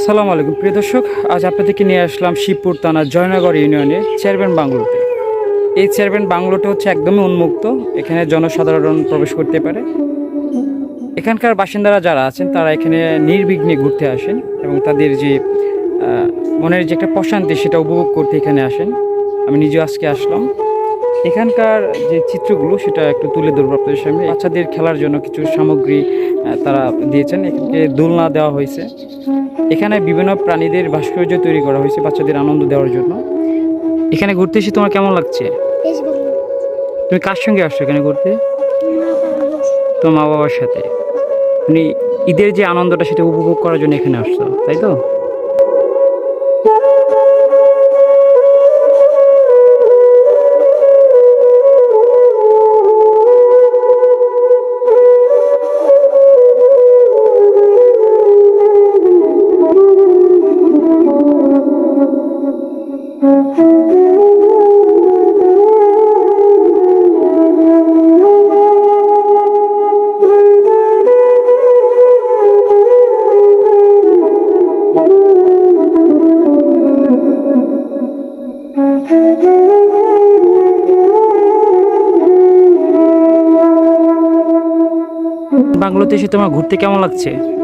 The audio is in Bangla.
আসসালামু আলাইকুম। প্রিয় দর্শক, আজ আপনাদেরকে নিয়ে আসলাম শিবপুর থানার জয়নগর ইউনিয়নের চেয়ারম্যান বাংলোতে। এই চেয়ারম্যান বাংলোটা হচ্ছে একদমই উন্মুক্ত, এখানে জনসাধারণ প্রবেশ করতে পারে। এখানকার বাসিন্দারা যারা আছেন, তারা এখানে নির্বিঘ্নে ঘুরতে আসেন এবং তাদের যে মনের যে একটা প্রশান্তি, সেটা উপভোগ করতে এখানে আসেন। আমি নিজেও আজকে আসলাম। এখানকার যে চিত্রগুলো সেটা একটু তুলে ধরবো আপনাদের সামনে। বাচ্চাদের খেলার জন্য কিছু সামগ্রী তারা দিয়েছেন। এখানে দোলনা দেওয়া হয়েছে। এখানে বিভিন্ন প্রাণীদের ভাস্কর্য তৈরি করা হয়েছে বাচ্চাদের আনন্দ দেওয়ার জন্য। এখানে ঘুরতে এসে তোমার কেমন লাগছে? তুমি কার সঙ্গে আসছো এখানে ঘুরতে। তোমার মা বাবার সাথে। তুমি ঈদের যে আনন্দটা সেটা উপভোগ করার জন্য এখানে আসছো তাই তো? বাংলোতে এসে তোমার ঘুরতে কেমন লাগছে?